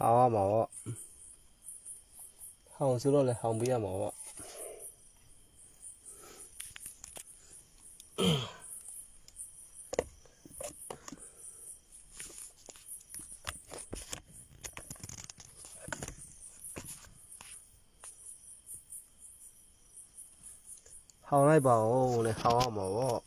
ဟောင်းရမှာပေါ့ဟောင်းဆိုတော့လည်းဟောင်းပေးရမှာပေါ့ဟောင်းလိုက်ပါဦးလေဟောင်းရမှာပေါ့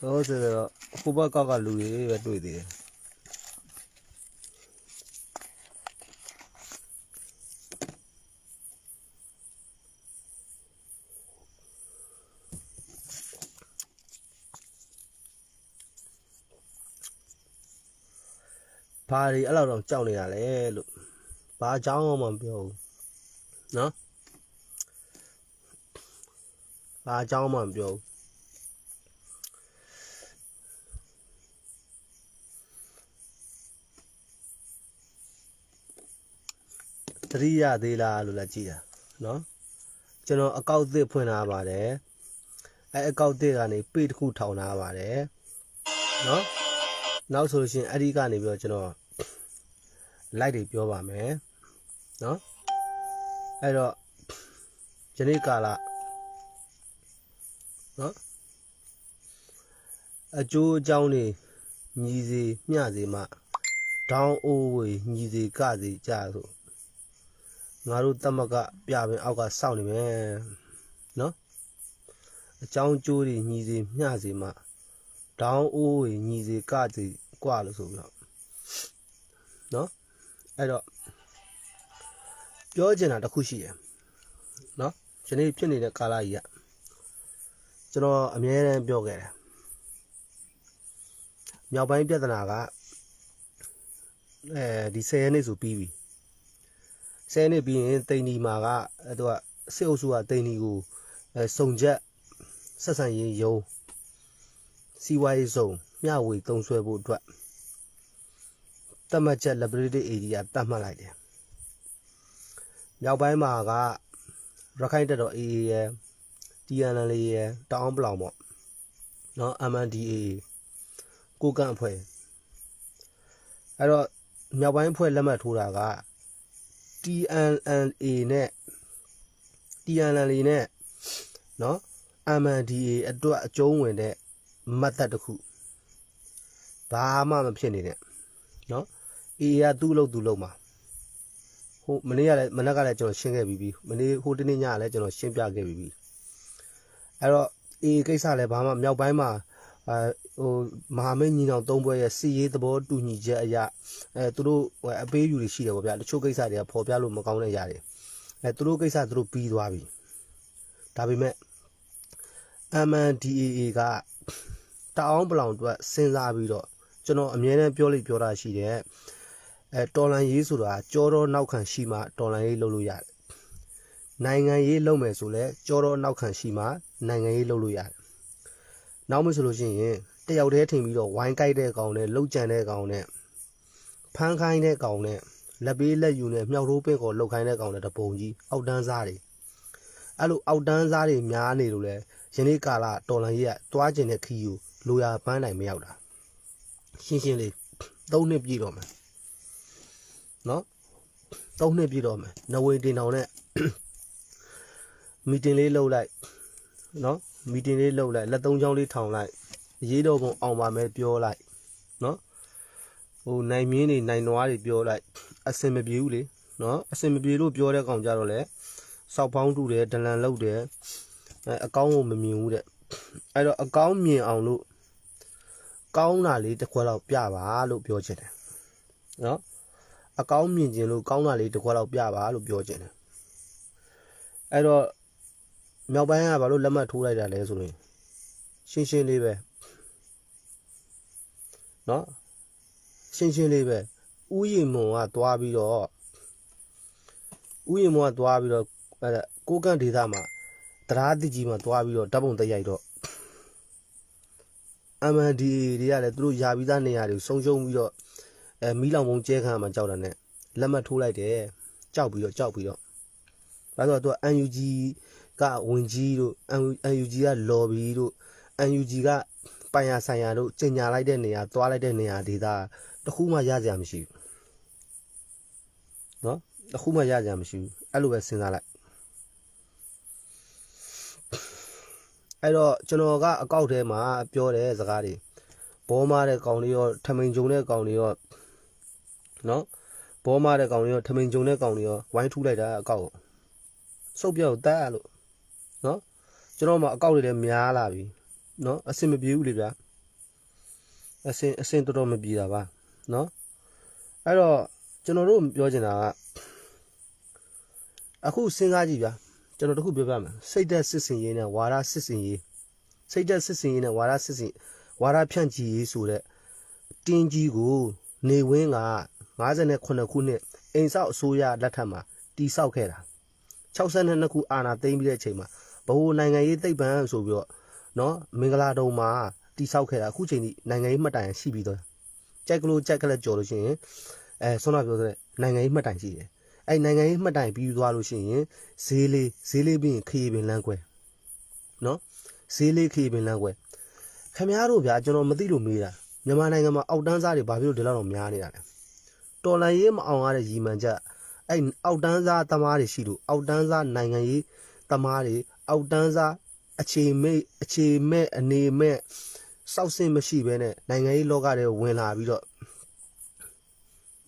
တော့ဆိုတော့ဟိုဘက်ကကလူတွေပဲတွေ့သေးတယ်ဘာတွေအဲ့လောက်တော့ကြောက်နေတာလဲလို့ဘာအကြောင်းမှမပြောဘူးနော် ဘာအကြောင်းမှမပြောဘူးတတိယသေးလားလို့လည်းကြည့်တာနော်ကျွန်တော်အကောက်သစ်ဖွင့်ထားပါတယ်အဲအကောက်သစ်ကနေပေတစ်ခုထောင်ထားပါတယ်နော်နောက်ဆိုလို့ရှိရင်အဲ့ဒီကနေပြီးတော့ကျွန်တော်လိုက်တွေပြောပါမယ်နော်အဲ့တော့ယနေ့ကာလ နော်အကျိုးအကြောင်းတွေညီစီမျှစီမှဒေါင်းအိုးဝေညီစီကစီကြဆိုငါတို့တမကပြပင်အောက်ကစောင့်နေမယ်နော်အကြောင်းကျိုးတွေညီစီမျှစီမှဒေါင်းအိုးဝေညီစီကစီกว่าလို့ဆိုပြီးတော့နော်အဲ့တော့ပြောချင်တာတစ်ခုရှိတယ်နော်ဒီနေ့ဖြစ်နေတဲ့ကာလကြီးက ကျွန်တော်အမြဲတမ်းပြောခဲ့တယ်မြောက်ပိုင်းပြဿနာကအဲဒီ10ရက်နေ့ဆိုပြီးပြီ10ရက်နေ့ပြီးရင်တိန်ဒီမာကအဲသူကစစ်အုပ်စုကတိန်ဒီကိုအဲစုံချက်ဆက်ဆံရေးယုံစီဝိုင်းစုံမျှဝေတုံးဆွဲဖို့အတွက်တတ်မှတ်ချက် liberated area တတ်မှတ်လိုက်တယ်မြောက်ပိုင်းမှာကရခိုင်တပ်တော် AA ရဲ့ TNL ရယ်တအောင်းပလောင်ပေါ့နော် MNDAA ကိုကန့်အဖွဲ့အဲ့တော့မြောက်ပိုင်းအဖွဲ့လက်မှတ်ထိုးတာက TNLA နဲ့ TNLA နဲ့နော် MNDA အတွက်အကျုံးဝင်တဲ့မတ်တပ်တစ်ခုဘာမှမဖြစ်နေနဲ့နော် AA ကသူ့လို့သူ့လို့မှာဟိုမနေ့ကလည်းမနေ့ကလည်းကျွန်တော်ရှင်းခဲ့ပြီးပြီမနေ့ဟိုတနေ့ညကလည်းကျွန်တော်ရှင်းပြခဲ့ပြီးပြီ အဲ့တော့အေးကိစ္စလည်းဘာမှမြောက်ပိုင်းမှာအဲဟိုမဟာမိတ်ညီနောင်သုံးဘွဲရဲ့စီရေးသဘောတူညီချက်အရာအဲသူတို့အပေးယူတွေရှိတယ်ပေါ့ဗျာတချို့ကိစ္စတွေကပေါ်ပြလို့မကောင်းတဲ့ຢာတွေအဲသူတို့ကိစ္စသူတို့ပြီးသွားပြီဒါပေမဲ့ MNDAA ကတအောင်ပလောင်အတွက်စဉ်းစားပြီးတော့ကျွန်တော်အမြဲတမ်းပြောလိပြောတာရှိတယ်အဲတော်လန်ရေးဆိုတာကြောတော့နောက်ခံရှိမှတော်လန်ရေးလုပ်လို့ရတယ်နိုင်ငံရေးလုပ်မယ်ဆိုလဲကြောတော့နောက်ခံရှိမှ နိုင်ငံရေးလုပ်လို့ရတယ်။နောက်မဆိုလို့ရှိရင်တယောက်တည်းထင်ပြီးတော့ဝိုင်းကြိုက်တဲ့ကောင်နဲ့လှုပ်ကြံတဲ့ကောင်နဲ့ဖမ်းခိုင်းတဲ့ကောင်နဲ့လက်ပေးလက်ယူနဲ့မြောက်ထိုးပင့်ကိုလှုပ်ခိုင်းတဲ့ကောင်နဲ့တပုံကြီးအောက်တန်းစားတွေအဲ့လိုအောက်တန်းစားတွေများနေလို့လဲယနေ့ကာလတော်လန်ကြီးကတွားကျင်တဲ့ခီးကိုလိုရာပန်းနိုင်မရောက်တာရှင်းရှင်းလေးသုံးနှစ်ပြည့်တော့မယ်နော်၃နှစ်ပြည့်တော့မယ်နဝေတင်တောင်နဲ့မီတင်လေးလုပ်လိုက် နော်မီတင်လေးလုပ်လိုက်လက်သုံးချောင်းလေးထောင်လိုက်ရေးတော်ပုံအောင်ပါမယ်ပြောလိုက်နော်ဟိုနိုင်မြင်းတွေနိုင်နွားတွေပြောလိုက်အစင်မပြေဘူးလေနော်အစင်မပြေလို့ပြောတဲ့ကောင်ကြတော့လေစောက်ဖောင်းတူတယ်ဒလန်လောက်တယ်အဲအကောင်းကိုမမြင်ဘူးတဲ့အဲ့တော့အကောင်းမြင်အောင်လို့ကောင်းတာလေးတစ်ခွက်လောက်ပြပါလို့ပြောချင်တယ်နော်အကောင်းမြင်ခြင်းလို့ကောင်းတာလေးတစ်ခွက်လောက်ပြပါလို့ပြောချင်တယ်အဲ့တော့ မြောက်ပိုင်းကဘာလို့လက်မှတ်ထိုးလိုက်တာလဲဆိုရင်ရှင်းရှင်းလေးပဲနော်ရှင်းရှင်းလေးပဲဥယျာဉ်မုံကသွားပြီးတော့ဥယျာဉ်မုံကသွားပြီးတော့အဲ့ဒါကိုကန့်ဒေသမှာတရားတိကြီးမှာသွားပြီးတော့ဓာတ်ပုံတက်ရိုက်တော့ MNDA တွေကလည်းသူတို့ယာပြီးသားနေရာတွေကိုဆုံးရှုံးပြီးတော့အဲမီးလောင်ပုံကျဲခံမှာကြောက်တာနဲ့လက်မှတ်ထိုးလိုက်တယ်ကြောက်ပြီးတော့ကြောက်ပြီးတော့ဒါဆိုတော့သူက UNG ကဝင်ကြီးတို့ UNG က lobby တို့ UNG ကပိုင်ရဆိုင်ရတို့ကျင်ညာလိုက်တဲ့နေရာသွားလိုက်တဲ့နေရာဒေသတခုမှရကြရမရှိဘူးเนาะတခုမှရကြရမရှိဘူးအဲ့လိုပဲစဉ်းစားလိုက်အဲ့တော့ကျွန်တော်ကအကောက်ထဲမှာပြောတဲ့စကားတွေဘောမားတဲ့ကောင်လေးရောထမိန်ကြုံတဲ့ကောင်လေးရောเนาะဘောမားတဲ့ကောင်လေးရောထမိန်ကြုံတဲ့ကောင်လေးရောဝိုင်းထူးလိုက်တာအကောက်ကိုစုပ်ပြောက်တက်လို့ နော်ကျွန်တော်မှအကောက်တွေလည်းများလာပြီနော်အဆင်မပြေဘူးလေဗျာအဆင်အဆင်တော်တော်မပြေတာပါနော်အဲ့တော့ကျွန်တော်တို့ပြောချင်တာကအခုစဉ်းစားကြည့်ဗျာကျွန်တော်တခုပြောပြမယ်စိတ်သက်စစ်စင်ရေးနဲ့ဝါဒစစ်စင်ရေးစိတ်သက်စစ်စင်ရေးနဲ့ဝါဒစစ်စင်ဝါဒဖြန့်ချီရေးဆိုတဲ့တင်းကြီးကိုနေဝင်းက58ခုနှစ်အိမ်ဆောက်အစိုးရလက်ထက်မှာတီဆောက်ခဲ့တာ62ခုအာဏာသိမ်းပြီးတဲ့အချိန်မှာ ဘိုးနိုင်ငံရေးသိပ္ပံဆိုပြီးတော့နော်မင်္ဂလာတုံမှာတီဆောက်ခဲ့တာအခုချိန်ထိနိုင်ငံရေးမှတ်တိုင်ရှိပြီးတော့ကြိုက်ကလို့ကြိုက်ကလက်ကြော်လို့ရှိရင်အဲဆွမ်းနာပြောတဲ့နိုင်ငံရေးမှတ်တိုင်ရှိတယ်အဲ့နိုင်ငံရေးမှတ်တိုင်ပြီးသွားလို့ရှိရင်ဈေးလေးဈေးလေးပြီးရင်ခရီးပင်လမ်းကွယ်နော်ဈေးလေးခရီးပင်လမ်းကွယ်ခင်ဗျားတို့ဗျာကျွန်တော်မသိလို့မေးတာမြန်မာနိုင်ငံမှာအောက်တန်းစားတွေဘာဖြစ်လို့ဒီလောက်တော့များနေတာလဲတော်လန်ရေးမအောင်ရတဲ့ရီမှန်ချက်အဲ့အောက်တန်းစားသမားတွေရှိလို့အောက်တန်းစားနိုင်ငံရေးသမားတွေ အောက်တန်းစားအခြေမဲ့အခြေမဲ့အနေမဲ့စောက်စင်မရှိဘဲနဲ့နိုင်ငံရေးလောကထဲဝင်လာပြီးတော့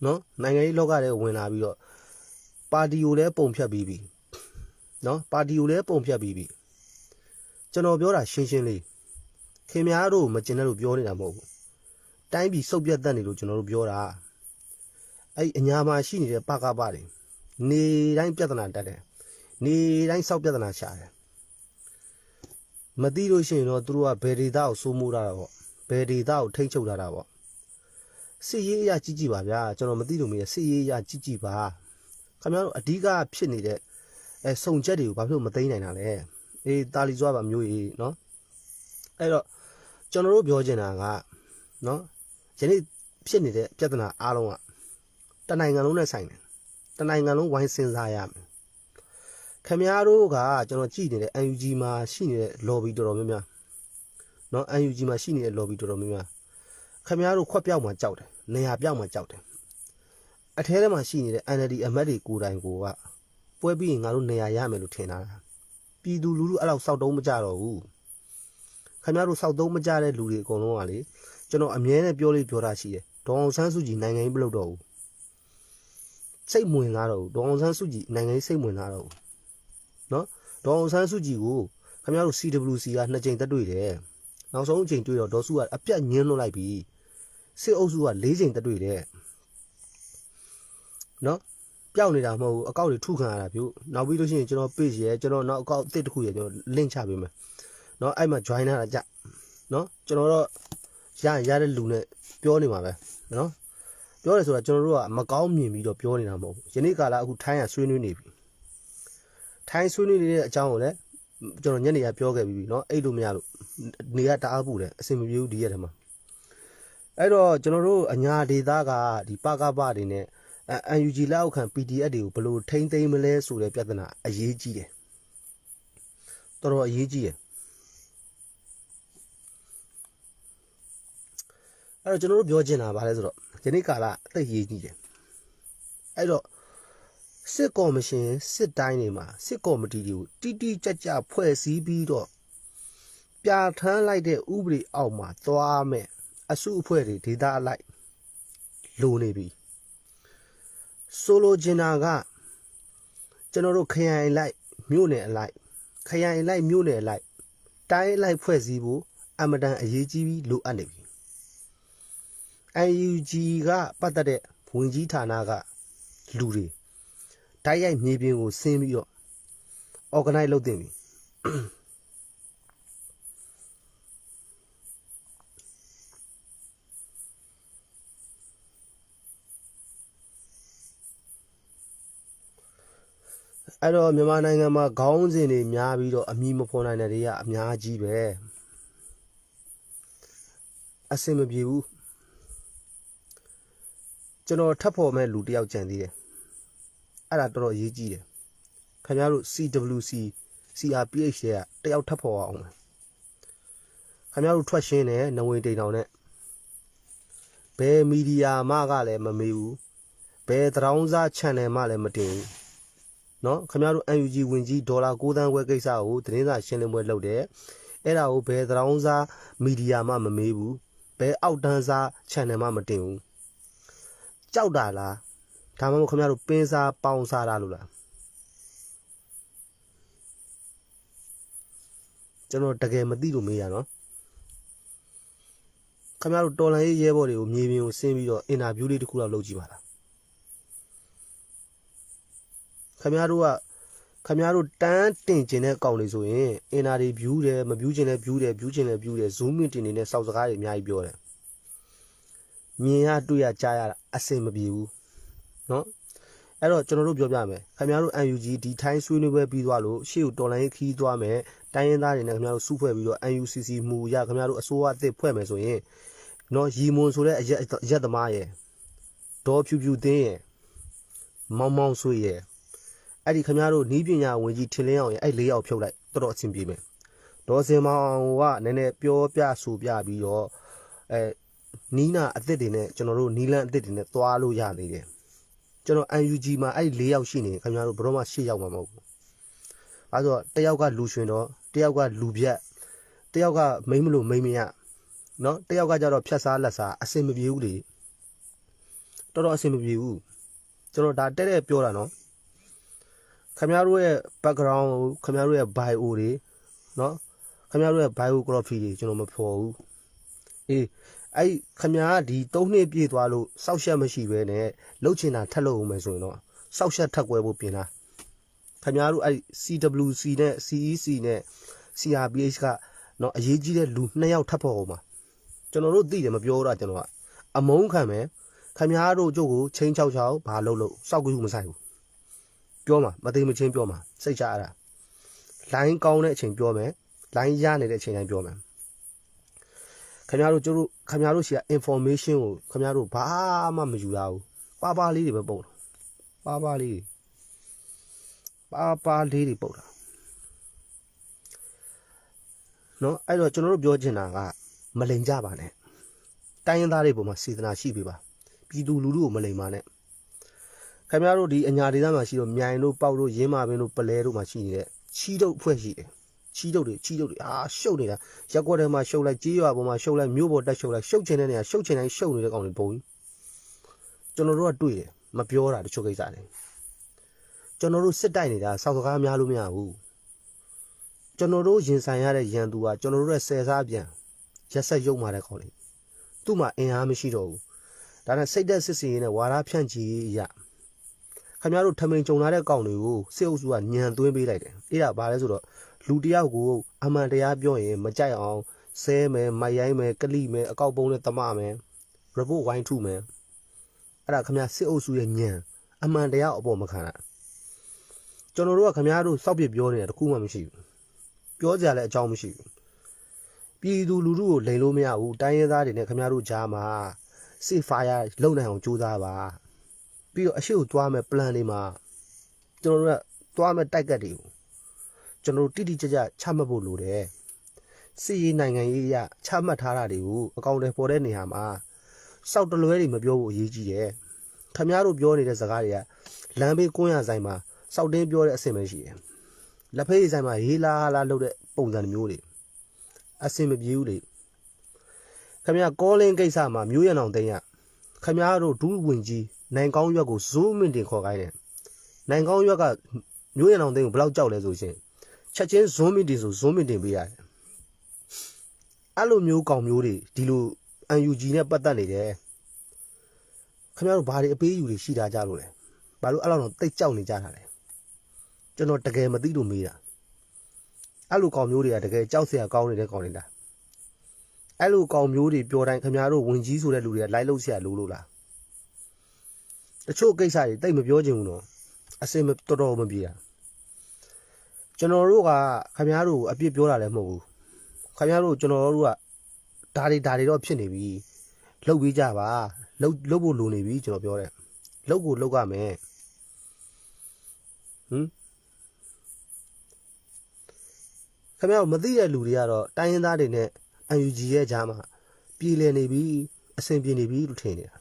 နော်နိုင်ငံရေးလောကထဲဝင်လာပြီးတော့ပါတီကိုလည်းပုံဖြတ်ပြီးပြီနော်ပါတီကိုလည်းပုံဖြတ်ပြီးပြီကျွန်တော်ပြောတာရှင်းရှင်းလေးခင်များတို့မကျင်တဲ့လို့ပြောနေတာမဟုတ်ဘူးတိုင်းပြည်စုပ်ပြတ်တတ်နေလို့ကျွန်တော်တို့ပြောတာအဲ့အညာမှာရှိနေတဲ့ပကပတွေနေတိုင်းပြဿနာတက်တယ်နေတိုင်းစောက်ပြဿနာရှာတယ် မသိလို့ရှိရင်တော့သူတို့ကဘယ်ဒေသကိုစိုးမိုးတာတော့ဘယ်ဒေသကိုထိမ့်ချုပ်တာတာပေါ့စစ်ရေးအရာကြီးကြီးပါဗျာကျွန်တော်မသိလို့မရစစ်ရေးအရာကြီးကြီးပါခင်ဗျားတို့အဓိကဖြစ်နေတဲ့အဲစုံချက်တွေကိုဘာဖြစ်လို့မသိနိုင်တာလဲအေးတာလီစွာပါမျိုးကြီးเนาะအဲ့တော့ကျွန်တော်တို့ပြောချင်တာကเนาะယနေ့ဖြစ်နေတဲ့ပြဿနာအားလုံးကတနိုင်ငံလုံးနဲ့ဆိုင်တယ်တနိုင်ငံလုံးဝိုင်းစဉ်းစားရမယ် ခင်ဗျားတို့ကကျွန်တော်ကြည့်နေတဲ့ UNG မှာရှိနေတဲ့ lobby တော်တော်များများเนาะ UNG မှာရှိနေတဲ့ lobby တော်တော်များများခင်ဗျားတို့ခွက်ပြောက်မှကြောက်တယ်နေရာပြောက်မှကြောက်တယ်အထဲထဲမှာရှိနေတဲ့ NLD အမတ်တွေကိုယ်တိုင်ကိုကပွဲပြီးရင်ငါတို့နေရာရမယ်လို့ထင်တာပြည်သူလူထုအဲ့လောက်စောက်တုံးမကြတော့ဘူးခင်ဗျားတို့စောက်တုံးမကြတဲ့လူတွေအကုန်လုံးကလေကျွန်တော်အမြဲတမ်းပြောလေးပြောတာရှိတယ်ဒေါအောင်ဆန်းစုကြည်နိုင်ငံရေးမလုပ်တော့ဘူးစိတ်ဝင်လာတော့ဒေါအောင်ဆန်းစုကြည်နိုင်ငံရေးစိတ်ဝင်လာတော့ နော်ဒေါအောင်ဆန်းစုကြည်ကိုခင်ဗျားတို့ CWC ကနှစ်ကြိမ်တက်တွေ့တယ်နောက်ဆုံးအချိန်တွေ့တော့ဒေါ်စုကအပြတ်ညင်းလွတ်လိုက်ပြီစစ်အုပ်စုက၄ကြိမ်တက်တွေ့တယ်နော်ပျောက်နေတာမဟုတ်ဘူးအကောက်တွေထုခံရတာပြုနောက်ပြီးလို့ရှိရင်ကျွန်တော် page ရယ်ကျွန်တော်နောက်အကောက်အသစ်တစ်ခုရယ်ကျွန်တော် link ချပေးမယ်နော်အဲ့မှာ join လာတာကြနော်ကျွန်တော်တော့ရရတဲ့လူနဲ့ပြောနေမှာပဲနော်ပြောတယ်ဆိုတာကျွန်တော်တို့ကမကောင်းမြင်ပြီးတော့ပြောနေတာမဟုတ်ဘူးယနေ့ကာလအခုထိုင်းကဆွေးနွေးနေပြီ ထိုင်းဆွေးနွေးနေတဲ့အကြောင်းကိုလည်းကျွန်တော်ညနေကပြောခဲ့ပြီးပြီနော်အဲ့လိုမရလို့နေရတအားပူတယ်အဆင်မပြေဘူးဒီရက်ထဲမှာအဲ့တော့ကျွန်တော်တို့အညာဒေသကဒီပကပတွေနဲ့အ UNG လက်အောက်ခံ PDF တွေကိုဘယ်လိုထိမ့်သိမ်းမလဲဆိုတဲ့ပြဿနာအရေးကြီးတယ်တော်တော်အရေးကြီးတယ်အဲ့တော့ကျွန်တော်တို့ပြောချင်တာဗာလဲဆိုတော့ယနေ့ကာလအသိရေးကြီးတယ်အဲ့တော့ စစ်ကော်မရှင်စစ်တိုင်းတွေမှာစစ်ကော်မတီတွေကိုတိတိကျကျဖွဲ့စည်းပြီးတော့ပြဋ္ဌာန်းလိုက်တဲ့ဥပဒေအောက်မှာသွားမယ်အစုအဖွဲ့တွေဒေတာအလိုက်လိုနေပြီဆိုလိုချင်တာကကျွန်တော်တို့ခရိုင်လိုက်မြို့နယ်အလိုက်ခရိုင်လိုက်မြို့နယ်အလိုက်တိုင်းအလိုက်ဖွဲ့စည်းဖို့အမတန်အရေးကြီးပြီးလိုအပ်နေပြီ UNG ကပတ်သက်တဲ့ဝင်ကြီးဌာနကလူတွေ တိုက်ရိုက်မြေပြင်ကိုဆင်းပြီးတော့ organize လုပ်တင်ပြီအဲ့တော့မြန်မာနိုင်ငံမှာခေါင်းစဉ်တွေများပြီးတော့အမိမဖော်နိုင်တဲ့တွေကအများကြီးပဲအဆင်မပြေဘူးကျွန်တော်ထပ်ဖို့မဲ့လူတယောက်ကြံသေးတယ် အဲ့ဒါတော်တော်အရေးကြီးတယ်ခင်ဗျားတို့ CWC CRPH ရဲ့တယောက်ထပ်ဖို့အောင်မယ်ခင်ဗျားတို့ထွက်ရှင်းတယ်နဝင်တိန်တောင်နဲ့ဘယ်မီဒီယာမှကလည်းမမေးဘူးဘယ်သရောင်းစား channel မှလည်းမတင်ဘူးနော်ခင်ဗျားတို့ UNG ဝင်ကြီးဒေါ်လာ9သန်းခွဲကိစ္စကိုသတင်းစာရှင်းလင်းပွဲလုပ်တယ်အဲ့ဒါကိုဘယ်သရောင်းစားမီဒီယာမှမမေးဘူးဘယ်အောက်တန်းစား channel မှမတင်ဘူးကြောက်တာလား ဒါမှမဟုတ်ခင်ဗျားတို့ပင်းစားပေါင်စားတာလို့လားကျွန်တော်တကယ်မသိလို့မေးရနော်ခင်ဗျားတို့တော်လန်ရေးရဲဘော်တွေကိုမြေပြင်ကိုဆင်းပြီးတော့အင်တာဗျူးလေးတစ်ခုလောက်လုပ်ကြည့်ပါလားခင်ဗျားတို့ကခင်ဗျားတို့တန်းတင်ကျင်တဲ့ကောင်တွေဆိုရင်အင်တာတွေဗျူးတယ်မဗျူးကျင်လဲဗျူးတယ်ဗျူးကျင်လဲဗျူးတယ် zoom in တင်နေတဲ့စောက်စကားတွေအများကြီးပြောတယ်မြင်ရတွေ့ရကြားရတာအဆင်မပြေဘူး နော်အဲ့တော့ကျွန်တော်တို့ပြောပြမယ်ခင်ဗျားတို့ UNG ဒီထိုင်းဆွေးနွေးပွဲပြီးသွားလို့ရှေ့ကိုတော်လိုင်းခီးသွားမယ်တိုင်းရင်းသားတွေနဲ့ခင်ဗျားတို့စုဖွဲ့ပြီးတော့ UNCC မူရခင်ဗျားတို့အစိုးရအသစ်ဖွဲ့မယ်ဆိုရင်နော်ရီမွန်ဆိုတဲ့အရက်ရက်သမားရဲ့ဒေါ်ဖြူဖြူသင်းရဲ့မောင်မောင်ဆွေရဲ့အဲ့ဒီခင်ဗျားတို့နီးပညာဝင်ကြီးထင်လင်းအောင်ရဲ့အဲ့လေးယောက်ဖြုတ်လိုက်တော်တော်အဆင်ပြေမယ်ဒေါ်စင်မောင်ကနည်းနည်းပြောပြဆိုပြပြီးတော့အဲနီးနာအသစ်တွေနဲ့ကျွန်တော်တို့နီးလန်းအသစ်တွေနဲ့သွားလို့ရနေတယ် ကျွန်တော် UNG မှာအဲ့၄ယောက်ရှိနေခင်ဗျားတို့ဘယ်တော့မှ၈ယောက်မှမဟုတ်ဘူးအဲဆိုတယောက်ကလူရွှင်တော့တယောက်ကလူပြက်တယောက်ကမိမလို့မိမရနော်တယောက်ကကြတော့ဖြတ်စားလက်စားအဆင်မပြေဘူးလေတော်တော်အဆင်မပြေဘူးကျွန်တော်ဒါတဲ့တဲ့ပြောတာနော်ခင်ဗျားတို့ရဲ့ background ခင်ဗျားတို့ရဲ့ bio တွေနော်ခင်ဗျားတို့ရဲ့ biography တွေကျွန်တော်မဖော်ဘူးအေး အဲ့ခမားဒီ၃နှစ်ပြည့်သွားလို့စောက်ရှက်မရှိဘဲနဲ့လှုပ်ချင်တာထက်လို့အောင်မယ်ဆိုရင်တော့စောက်ရှက်ထက်ကွဲဖို့ပြင်လားခမားတို့အဲ့ CWC နဲ့ CEC နဲ့ CRPH ကနော်အရေးကြီးတဲ့လူနှစ်ယောက်ထပ်ဖို့အောင်ပါကျွန်တော်တို့သိတယ်မပြောတော့ကျွန်တော်ကအမုန်းခံမယ်ခမားတို့ကျုပ်ကိုချင်းချောက်ချောက်ဘာလုပ်လို့စောက်ကူမဆိုင်ဘူးပြောမှာမသိမချင်းပြောမှာစိတ်ချရတာလိုင်းကောင်းတဲ့အချိန်ပြောမယ်လိုင်းရနေတဲ့အချိန်တိုင်းပြောမယ် ခင်ဗျားတို့ကျတို့ခင်ဗျားတို့ရှိရ information ကိုခင်ဗျားတို့ဘာမှမယူရဘူးပါပါလေးတွေပဲပုံတာပါပါလေးပါပါလေးတွေပုံတာနော်အဲ့တော့ကျွန်တော်တို့ပြောချင်တာကမလိန်ကြပါနဲ့တိုင်းရင်းသားတွေပုံမှာစေတနာရှိပြီပါပြည်သူလူထုကိုမလိန်ပါနဲ့ခင်ဗျားတို့ဒီအညာဒေသမှာရှိတော့မြိုင်တို့ပေါက်တို့ရင်းမာပင်တို့ပလဲတို့မှာရှိနေတဲ့ချီးတုပ်ဖွဲ့ရှိတယ် ချီးတုပ်တွေချီးတုပ်တွေအာရှုပ်နေတာရက်ကွက်ထဲမှာရှုပ်လိုက်ကြေးရွာပေါ်မှာရှုပ်လိုက်မြို့ပေါ်တက်ရှုပ်လိုက်ရှုပ်ချင်တဲ့နေရာရှုပ်ချင်တိုင်းရှုပ်နေတဲ့ကောင်တွေပုံကြီးကျွန်တော်တို့ကတွေ့တယ်မပြောတာတချို့ကိစ္စတွေကျွန်တော်တို့စစ်တိုက်နေတာစောက်စကားများလို့မရဘူးကျွန်တော်တို့ရင်ဆိုင်ရတဲ့ရန်သူကကျွန်တော်တို့ရဲ့ဆယ်စားပြန်ရက်ဆက်ရုံမာတဲ့ကောင်တွေသူ့မှာအင်အားမရှိတော့ဘူးဒါနဲ့စိတ်သက်စစ်စင်ရေးနဲ့ဝါရဖြန့်ချီရေးရခင်ဗျားတို့ထမိန်ကြုံလာတဲ့ကောင်တွေကိုစစ်အုပ်စုကညံသွင်းပေးလိုက်တယ်အဲ့ဒါဘာလဲဆိုတော့ လူတယောက်ကိုအမှန်တရားပြောရင် မကြိုက်အောင်ဆဲမယ်မိုက်ရိုင်းမယ်ကလိမယ်အကောက်ပုံးနဲ့တမမယ် report ဝိုင်းထုမယ်အဲ့ဒါခမစစ်အုပ်စုရဲ့ညံအမှန်တရားအပေါ်မခံတာကျွန်တော်တို့ကခမတို့စောက်ပြပြောနေတာတခုမှမရှိဘူးပြောကြလည်းအကြောင်းမရှိဘူးပြည်သူလူထုကိုလိန်လို့မရဘူးတိုင်းရင်းသားတွေနဲ့ခမတို့ကြားမှာစစ်ဖာယာလုံနိုင်အောင်ကြိုးစားပါပြီးတော့အရှိကိုသွားမယ် plan တွေမှာကျွန်တော်တို့ကသွားမယ်တိုက်ကတ်တွေကို ကျွန်တော်တို့တိတိကျကျချမှတ်ဖို့လိုတယ်စစ်ရေးနိုင်ငံရေးအရချမှတ်ထားတာတွေကိုအကောင့်တွေပေါ်တဲ့နေရာမှာစောက်တလွဲတွေမပြောဖို့အရေးကြီးတယ်ခခမရတို့ပြောနေတဲ့စကားတွေကလမ်းဘေးကွန်းရဆိုင်မှာစောက်တင်းပြောတဲ့အဆင်ပဲရှိတယ်လက်ဖေးဆိုင်မှာရေးလာလာလုပ်တဲ့ပုံစံမျိုးတွေအဆင်မပြေဘူးလေခမရကောလင်းကိစ္စမှာမျိုးရံအောင်သိမ်းရခမရတို့ဒူးဝင်ကြီးနိုင်ကောင်းရွက်ကိုဇိုးမင်တင်ခေါ်ခိုင်းတယ်နိုင်ကောင်းရွက်ကမျိုးရံအောင်သိမ်းကိုဘယ်လောက်ကြောက်လဲဆိုရှင် ချက်ချင်းဇွန်းမင်တင်ဆိုဇွန်းမင်တင်ပေးရတယ်အဲ့လိုမျိုးကောင်မျိုးတွေဒီလို UNG နဲ့ပတ်သက်နေတယ်ခင်ဗျားတို့ဘာတွေအပေးယူတွေရှိတာကြလို့လဲဘာလို့အဲ့လောက်တော့တိတ်ကြောက်နေကြတာလဲကျွန်တော်တကယ်မသိလို့မေးတာအဲ့လိုကောင်မျိုးတွေကတကယ်ကြောက်စရာကောင်းနေတဲ့ကောင်တွေလားအဲ့လိုကောင်မျိုးတွေပြောတိုင်းခင်ဗျားတို့ဝင်ကြီးဆိုတဲ့လူတွေကလိုက်လို့ဆရာလို့လို့လားတချို့ကိစ္စတွေတိတ်မပြောချင်ဘူးနော်အစင်မတော်တော်မပြေတာ ကျွန်တော်တို့ကခင်ဗျားတို့အပြစ်ပြောတာလည်းမဟုတ်ဘူးခင်ဗျားတို့ကျွန်တော်တို့ကဒါတွေဒါတွေတော့ဖြစ်နေပြီလှုပ်ပြီးကြပါလှုပ်လှုပ်ဖို့လိုနေပြီကျွန်တော်ပြောတယ်လှုပ်ကိုလှုပ်ရမယ်ဟမ်ခင်ဗျားတို့မသိတဲ့လူတွေကတော့တိုင်းရင်းသားတွေနဲ့ UNG ရဲ့ကြားမှာပြည်လည်နေပြီအဆင်ပြေနေပြီလို့ထင်နေတာ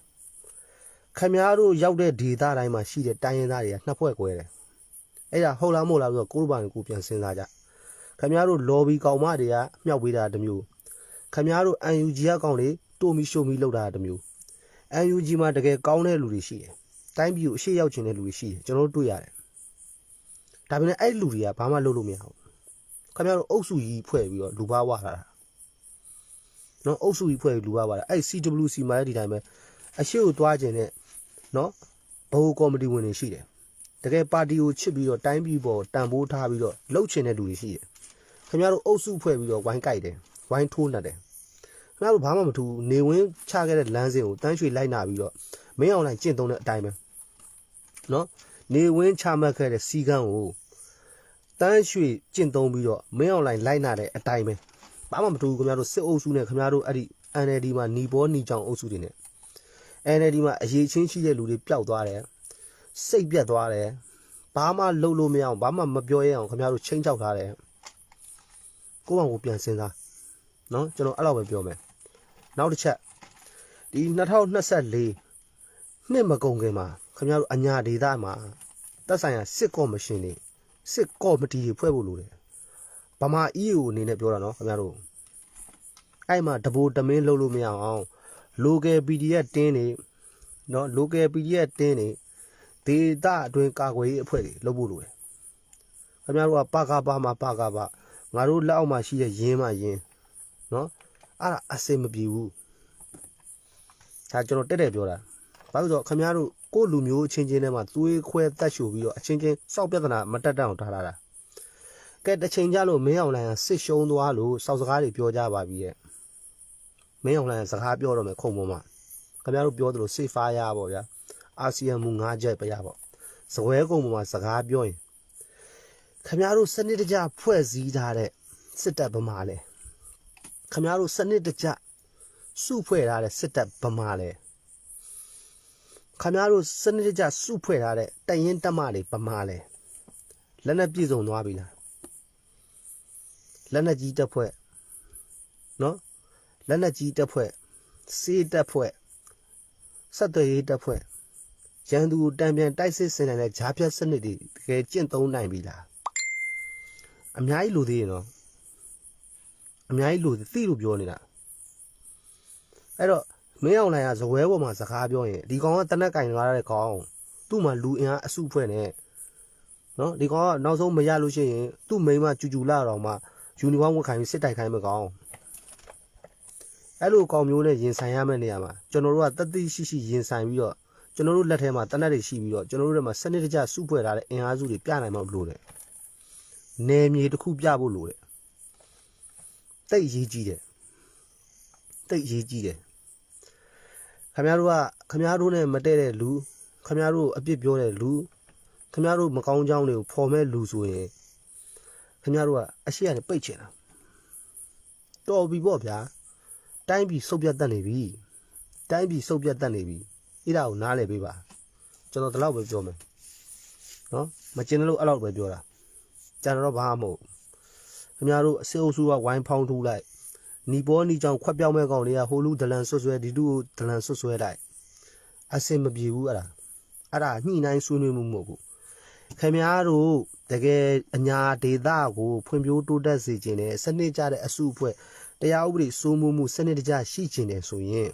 ခင်ဗျားတို့ရောက်တဲ့ဒေသတိုင်းမှာရှိတဲ့တိုင်းရင်းသားတွေကနှစ်ဖွဲ့ကွဲတယ် အဲ့ဒါဟုတ်လားမဟုတ်လားဆိုတော့ကိုယ်ဘာကိုပြန်စဉ်းစားကြခင်ဗျားတို့ lobby ကောင်မတွေကမြောက်ပေးတာတစ်မျိုးခမားတို့ UNG ကကောင်တွေတိုမီရှိုမီလောက်တာတမျိုး UNG မှာတကယ်ကောင်းတဲ့လူတွေရှိတယ်တိုင်းပြည်ကိုအရှိရောက်ချင်တဲ့လူတွေရှိတယ်ကျွန်တော်တို့တွေ့ရတယ်ဒါပေမဲ့အဲ့လူတွေကဘာမှလုပ်လို့မရဘူးခမားတို့အုပ်စုကြီးဖွဲ့ပြီးတော့လူပါဝါလာတာနော်အုပ်စုကြီးဖွဲ့ပြီးလူပါဝါလာအဲ့ CWC မှာဒီတိုင်းပဲအရှိကိုသွားခြင်းနဲ့နော်ဘိုးကော်မတီဝင်တွေရှိတယ် တကယ်ပါတီကိုချစ်ပြီးတော့တိုင်းပြည်ပေါ်တန်ဖိုးထားပြီးတော့လှုပ်ချင်တဲ့လူတွေရှိတယ်။ခင်ဗျားတို့အုပ်စုဖွဲ့ပြီးတော့ဝိုင်းကြိုက်တယ်။ဝိုင်းထိုးနှက်တယ်။ခင်ဗျားတို့ဘာမှမထူဘူး။နေဝင်းချခဲ့တဲ့လမ်းစဉ်ကိုတန်းရွှေလိုက်နာပြီးတော့မင်းအောင်လိုက်ကျင့်သုံးတဲ့အတိုင်းပဲ။နော်။နေဝင်းချမှတ်ခဲ့တဲ့စီကန်းကိုတန်းရွှေကျင့်သုံးပြီးတော့မင်းအောင်လိုက်လိုက်နာတဲ့အတိုင်းပဲ။ဘာမှမထူဘူးခင်ဗျားတို့စစ်အုပ်စုနဲ့ခင်ဗျားတို့အဲ့ဒီ NLD မှာညီပေါ်ညီကြောင်အုပ်စုတွေနဲ့ NLD မှာအရေးချင်းရှိတဲ့လူတွေပျောက်သွားတယ်။ စိတ်ပြတ်သွားတယ်ဘာမှလုပ်လို့မရအောင်ဘာမှမပြောရအောင်ခင်ဗျားတို့ချင်းချောက်ထားတယ်ကိုယ့်ဘာကိုပြန်စဉ်းစားနော်ကျွန်တော်အဲ့လောက်ပဲပြောမယ်နောက်တစ်ချက်ဒီ2024နှစ်မကုန်ခင်မှာခင်ဗျားတို့အညာဒေသမှာတက်ဆိုင်ရာစစ်ကော်မရှင်တွေစစ်ကော်မတီတွေဖွဲ့ဖို့လိုတယ်ဗမာ EAO အနေနဲ့ပြောတာနော်ခင်ဗျားတို့အဲ့မှာတဘိုတမင်းလှုပ်လို့မရအောင် local PDF တင်းနေနော် local PDF တင်းနေ ဒေသအတွင်းကာကွယ်ရေးအဖွဲ့တွေလုပ်ဖို့လိုတယ်ခင်ဗျားတို့ကပကပမှာပကပငါတို့လက်အောက်မှာရှိတဲ့ရင်းမှရင်းနော်အဲ့ဒါအစင်မပြေဘူးဒါကျွန်တော်တက်တက်ပြောတာဘာလို့ဆိုတော့ခမရတို့ကိုလူမျိုးအချင်းချင်းထဲမှာသွေးခွဲတက်ရှူပြီးတော့အချင်းချင်းစောက်ပြဿနာမတက်တတ်အောင်ထားလာတာကဲတစ်ချိန်ကြလို့မင်းအောင်လိုင်းကစစ်ရှုံးသွားလို့စောက်စကားတွေပြောကြပါပြီရဲ့မင်းအောင်လိုင်းကစကားပြောတော့မယ်ခုံပေါ်မှာခင်ဗျားတို့ပြောသလိုစေဖာရပါဗျာ အာဆီယံမူ၅ချက်ပြရပါစကွဲကုံပေါ်မှာစကားပြောရင်ခင်ဗျားတို့စနစ်တကျဖွဲ့စည်းထားတဲ့စစ်တပ်ဗမာလဲခမားတို့စနစ်တကျစုဖွဲ့ထားတဲ့စစ်တပ်ဗမာလဲခမားတို့စနစ်တကျစုဖွဲ့ထားတဲ့တရင်တက်မတွေဗမာလဲလက်နဲ့ပြည့်စုံသွားပြီလားလက်နဲ့ကြီးတက်ဖွဲ့နော်လက်နဲ့ကြီးတက်ဖွဲ့စေးတက်ဖွဲ့ဆက်သွယ်ရေးတက်ဖွဲ့ ရန်သူတံပြန်တိုက်စစ်ဆင်နေတဲ့ဂျားဖြတ်စနစ်တွေတကယ်ကျင့်သုံးနိုင်ပြီလားအများကြီးလိုသေးရင်တော့အများကြီးလို့သိလို့ပြောနေတာအဲ့တော့မင်းအောင်လိုင်ကဇပွဲပေါ်မှာစကားပြောရင်ဒီကောင်ကတနက်ကင်လာတဲ့ကောင်သူ့မှာလူအင်အားအစုဖွဲ့နေနော်ဒီကောင်ကနောက်ဆုံးမရလို့ရှိရင်သူ့မိန်းမကျူကျူလာတော့မှယူနီဖောင်းဝတ်ခိုင်းပြီးစစ်တိုက်ခိုင်းမကောင်အဲ့လိုကောင်မျိုးနဲ့ရင်ဆိုင်ရမယ့်နေရာမှာကျွန်တော်တို့ကတတိရှိရှိရင်ဆိုင်ပြီးတော့ ကျွန်တော်တို့လက်ထဲမှာတနက်တွေရှိပြီးတော့ကျွန်တော်တို့ထဲမှာစနစ်တကျစုဖွဲ့ထားတဲ့အင်အားစုတွေပြနိုင်မှလို့တယ်။နယ်မြေတစ်ခုပြဖို့လိုတယ်တိတ်ရေးကြီးတယ်တိတ်ရေးကြီးတယ်ခမရတို့ကခမရတို့နဲ့မတည့်တဲ့လူခမရတို့အပြစ်ပြောတဲ့လူခမရတို့မကောင်းကြောင်းတွေကိုဖော်မဲ့လူဆိုရင်ခမရတို့ကအရှိရတယ်ပိတ်ချင်တာတော်ပြီပေါ့ဗျာတိုင်းပြည်စုပ်ပြတ်တတ်နေပြီတိုင်းပြည်စုပ်ပြတ်တတ်နေပြီ အဲ့ဒါကိုနားလည်ပေးပါကျွန်တော်ဒီလောက်ပဲပြောမယ်နော်မကျင်လို့အဲ့လောက်ပဲပြောတာကျန်တော့ဘာမှမဟုတ်ခင်ဗျားတို့အစစ်အုပ်စုကဝိုင်းဖောင်းထူလိုက်နီပေါ်နီကြောင်ခွက်ပြောင်းမဲ့ကောင်တွေကဟိုလူဒလန်ဆွဆွဲဒီလူဒလန်ဆွဆွဲလိုက်အစင်မပြေဘူးအဲ့ဒါအဲ့ဒါညှိနှိုင်းဆွေးနွေးမှုမဟုတ်ဘူးခင်ဗျားတို့တကယ်အညာဒေတာကိုဖွံ့ဖြိုးတိုးတက်စေခြင်းနဲ့စနစ်ကြတဲ့အစုအဖွဲ့တရားဥပဒေစိုးမိုးမှုစနစ်တကျရှိခြင်းတယ်ဆိုရင်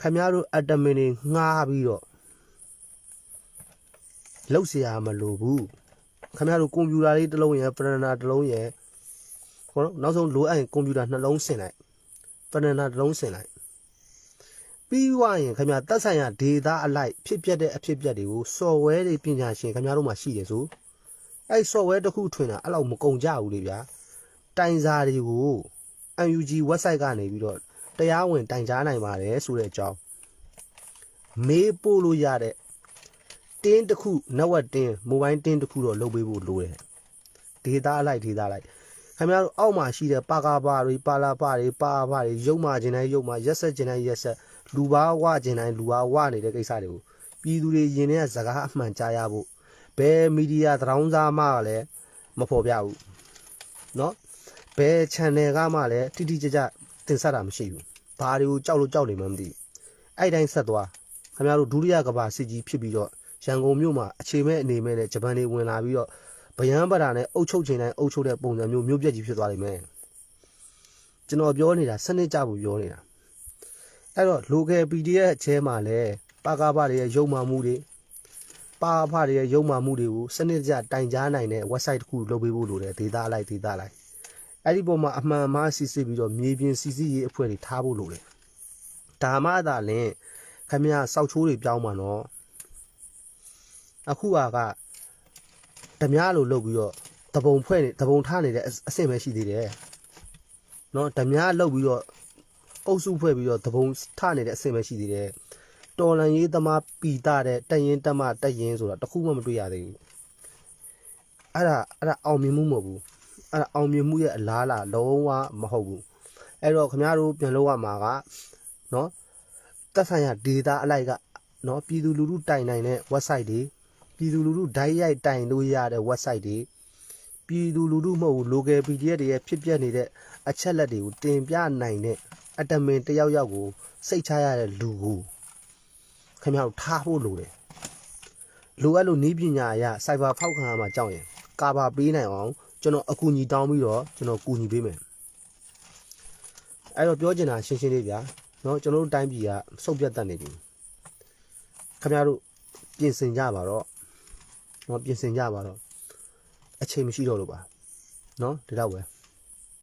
ခင်ဗျားတို့အတမင်တွေငှားပြီးတော့လှုပ်เสียမလိုဘူးခင်ဗျားတို့ကွန်ပျူတာလေးတစ်လုံးရယ်ပရဏာတစ်လုံးရယ်ဟောနောက်ဆုံးလိုအပ်ရင်ကွန်ပျူတာနှလုံးဆင်လိုက်ပရဏာတစ်လုံးဆင်လိုက် ပြီးွားရင်ခင်ဗျာတက်ဆိုင်ရာ data အလိုက်ဖြစ်ပျက်တဲ့အဖြစ်ပျက်တွေကို software တွေပညာရှင်ခင်ဗျားတို့မှာရှိတယ်ဆိုအဲ့ software တစ်ခုထွင်တာအဲ့လောက်မကုန်ကြဘူးလေဗျာတိုင်စာတွေကို UNG website ကနေပြီးတော့ တရားဝင်တိုင်ကြားနိုင်ပါတယ်ဆိုတဲ့အကြောင်းမေးပို့လို့ရတဲ့တင်းတစ်ခု network တင်း mobile တင်းတစ်ခုတော့လုပ်ပေးဖို့လိုတယ် data အလိုက် data အလိုက်ခင်ဗျားတို့အောက်မှာရှိတဲ့ပါကာပါတွေပါလာပါတွေပါပါတွေရုပ်မာခြင်းတိုင်းရုပ်မာရက်ဆက်ခြင်းတိုင်းရက်ဆက် လူပါဝကျင်တိုင်းလူပါဝနေတဲ့ကိစ္စတွေကိုပြည်သူတွေယင်တဲ့ဇကားအမှန်ကြားရဖို့ဘယ်မီဒီယာသရောင်းစားမှလည်းမဖော်ပြဘူးเนาะဘယ် channel ကမှလည်းတိတိကျကျတင်ဆက်တာမရှိဘူး ဘာတွေကိုကြောက်လို့ကြောက်နေမှမသိဘူးအဲ့တိုင်းဆက်သွားခင်ဗျားတို့ဒုတိယကမ္ဘာစစ်ကြီးဖြစ်ပြီးတော့ရန်ကုန်မြို့မှာအခြေမဲ့အနေမဲ့နဲ့ဂျပန်တွေဝင်လာပြီးတော့ဗယန်းပဒါနဲ့အုပ်ချုပ်ချိန်တိုင်းအုပ်ချုပ်တဲ့ပုံစံမျိုးမျိုးပြက်ကြီးဖြစ်သွားလိမ့်မယ်ကျွန်တော်ပြောနေတာစနစ်ကြဖို့ပြောနေတာအဲ့တော့ local PDF အချဲမှာလည်းပါကားဖတွေရဲ့ရုံမှမှုတွေပါဖတွေရဲ့ရုံမှမှုတွေကိုစနစ်တကျတိုင်ကြားနိုင်တဲ့ website တစ်ခုလုပ်ပေးဖို့လိုတယ်ဒေတာအလိုက်ဒေတာလိုက် အဲ့ဒီပုံမှာအမှန်မှားစစ်စစ်ပြီးတော့မြေပြင်စီစီရေးအဖွဲ့တွေထားဖို့လိုတယ်ဒါမှသာလင်ခမရစောက်ချိုးတွေပြောင်းမှာနော်အခုကကဓမြလိုလုပ်ပြီးတော့တပုံဖွဲ့နေတပုံထားနေတဲ့အအဆင့်ပဲရှိသေးတယ်နော်ဓမြလုပ်ပြီးတော့အုပ်စုဖွဲ့ပြီးတော့သဘုံထနေတဲ့အဆင့်ပဲရှိသေးတယ်။တော်လန်ရေးသမားပီတာတဲ့တက်ရင်တက်မတက်ရင်ဆိုတာတခုမှမတွေ့ရသေးဘူး။အဲ့ဒါအဲ့ဒါအောင်မြင်မှုမဟုတ်ဘူး။ အဲ့ဒါအောင်မြင်မှုရဲ့အလားအလာလုံးဝမဟုတ်ဘူး။အဲ့တော့ခင်ဗျားတို့ပြန်လို့ရမှာကနော်တက်ဆိုင်ရာ data အလိုက်ကနော်ပြည်သူလူထုတိုင်နိုင်တဲ့ website တွေပြည်သူလူထုဓာတ်ရိုက်တိုင်လို့ရတဲ့ website တွေပြည်သူလူထုမဟုတ်ဘူး local PDF တွေရဲ့ဖြစ်ပျက်နေတဲ့အချက်လက်တွေကိုတင်ပြနိုင်တဲ့အတမင်တယောက်ယောက်ကိုစိတ်ချရတဲ့လူကိုခင်ဗျားတို့ထားဖို့လိုတယ်လိုအပ်လို့နီးပညာအရစိုက်ဘာဖောက်ခံရမှာကြောက်ရင်ကာဘာပေးနိုင်အောင် ကျွန်တော်အကူအညီတောင်းပြီးတော့ကျွန်တော်ကူညီပေးမယ်အဲ့တော့ပြောချင်တာရှင်းရှင်းလေးဗျာနော်ကျွန်တော်တို့တိုင်းပြည်ကစုပ်ပြတ်တတ်နေပြီခင်ဗျားတို့ပြင်ဆင်ကြပါတော့နော်ပြင်ဆင်ကြပါတော့အချိန်မရှိတော့လို့ပါနော်ဒီတော့ပဲ